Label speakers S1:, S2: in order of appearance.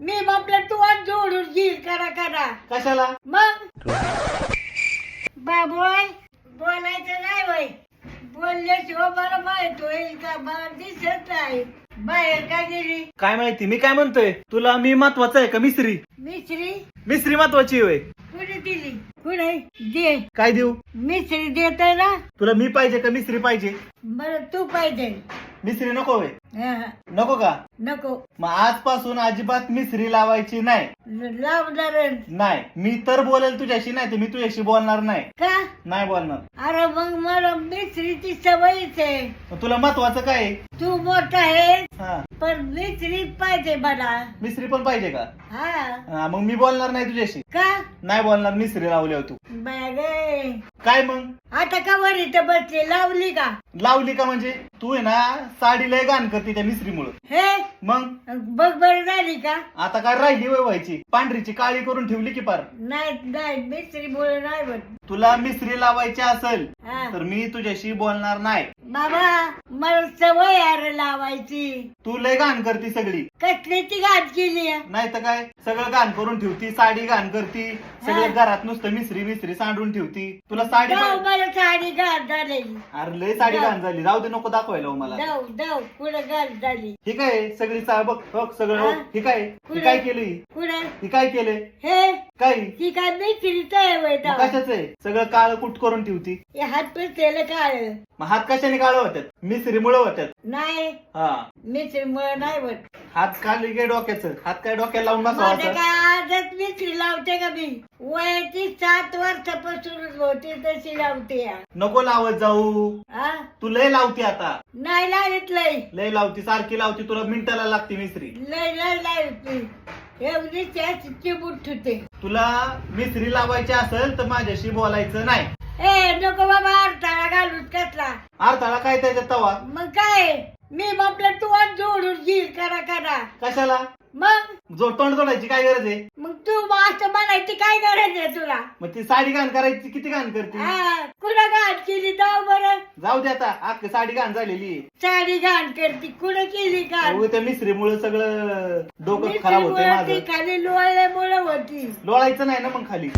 S1: मी बापला तू आज जोडून घेईल करा करा.
S2: कशाला?
S1: मग? बाबोय बोलायचं नाही वय बोलल्याशिवाय मला माहीत होईल का? मला दिसत नाही. बाहेर का गेली?
S2: काय माहिती? मी काय म्हणतोय? तुला मी महत्वाचं आहे का मिस्त्री?
S1: मिसरी
S2: मिस्त्री महत्वाची होय.
S1: कुणी दिली? कुणी? दे.
S2: काय देऊ?
S1: मिसरी देत ना?
S2: तुला मी पाहिजे का मिस्त्री पाहिजे?
S1: बरं तू पाहिजे.
S2: मिस्त्री नको होय.
S1: हा,
S2: नको का?
S1: नको.
S2: मग आजपासून अजिबात मिस्त्री लावायची नाही.
S1: लावणार
S2: नाही. मी तर बोलेल तुझ्याशी नाही तर मी तुझ्याशी बोलणार नाही.
S1: का?
S2: नाही बोलणार.
S1: अरे मग मला मिसरीची सवयच आहे.
S2: मग तुला महत्वाचं काय आहे?
S1: तू मोठा आहे
S2: हा.
S1: पण मिसरी पाहिजे मला.
S2: मिस्त्री पण पाहिजे का?
S1: हा.
S2: हा, मग मी बोलणार नाही तुझ्याशी.
S1: का?
S2: नाही बोलणार मिस्त्री लावल्यावर तू. काय मग?
S1: आता का वर इथं बसली लावली का?
S2: लावली का म्हणजे? तू आहे ना साडी लय गाण करते त्या मिस्त्रीमुळं.
S1: हे?
S2: मग?
S1: बघ बर झाली का?
S2: आता काय राहिली वय व्हायची? पांढरीची काळी करून ठेवली की पार.
S1: नाही नाही मिस्त्री बोल नाही बघ
S2: तुला मिस्त्री लावायची असेल
S1: हा.
S2: तर मी तुझ्याशी बोलणार नाही.
S1: बाबा मला सवय आहे लावायची.
S2: तू लय घाण करती सगळी.
S1: कसली ती घात केली? आहे?
S2: नाही तर काय सगळं घाण करून ठेवती साडी घाण करती सगळं घरात नुसतं मिसरी मिसरी सांडून ठेवती. तुला साडी
S1: जाऊ मला साडी घात झालेली
S2: अरे लय साडी घाण झाली. राहू दे नको दाखवायला हो मला.
S1: जाऊ जाऊ कुठं घात झाली.
S2: हे काय सगळी सा- बघ बघ सगळं
S1: हा?
S2: हे. काय हे काय केलं?
S1: कुठं
S2: ही काय केलंय?
S1: हे?
S2: काय
S1: ती काय मिस्त्रीच आहे वय
S2: मग कशाचं आहे? सगळं काळ कुट करून ठेवती.
S1: हे हात पेटलेलं काळ.
S2: मग हात कशाने काळ होत्यात मिसरीमुळे होत्यात
S1: नाही.
S2: हा.
S1: मिस्त्री मुळे नाही होत.
S2: हात काढले काय डोक्याचं. हात काय डोक्याला लावून
S1: माझं काय आजच मिस्त्री लावते का मी? वयाची सात वर्षापासून होते तशी लावते. या.
S2: नको लावत जाऊ.
S1: हा
S2: तू लय लावती आता.
S1: नाही लावत लय.
S2: लय लावती सारखी लावती तुला मिनिटाला लागते मिसरी
S1: लय लय लावते. एवढी त्याची चिबूट होते
S2: तुला मिसरी लावायची असेल तर माझ्याशी बोलायचं नाही.
S1: ए नको बाबा अडथळा घालून कसला
S2: अर्थाला काय त्याच्यात तवा?
S1: मग काय? मी बापला तू आज जोडून घेईल करा करा.
S2: कशाला?
S1: मग?
S2: जो तोंड तोडायची काय गरज आहे?
S1: मग तू असं म्हणायची काय गरज आहे तुला?
S2: मग ती साडी घाण करायची किती घाण करते?
S1: हा कुठं घाण केली जाऊ बरं.
S2: जाऊ दे आता अख्खी साडी घाण झालेली.
S1: साडी घाण करती कुठं केली घाण?
S2: उगाच त्या मिसरीमुळे सगळं डोकं खराब होतंय
S1: मिरचीमुळं ती
S2: माझं
S1: खाली लोळल्यामुळे होती.
S2: लोळायचं नाही ना मग खाली.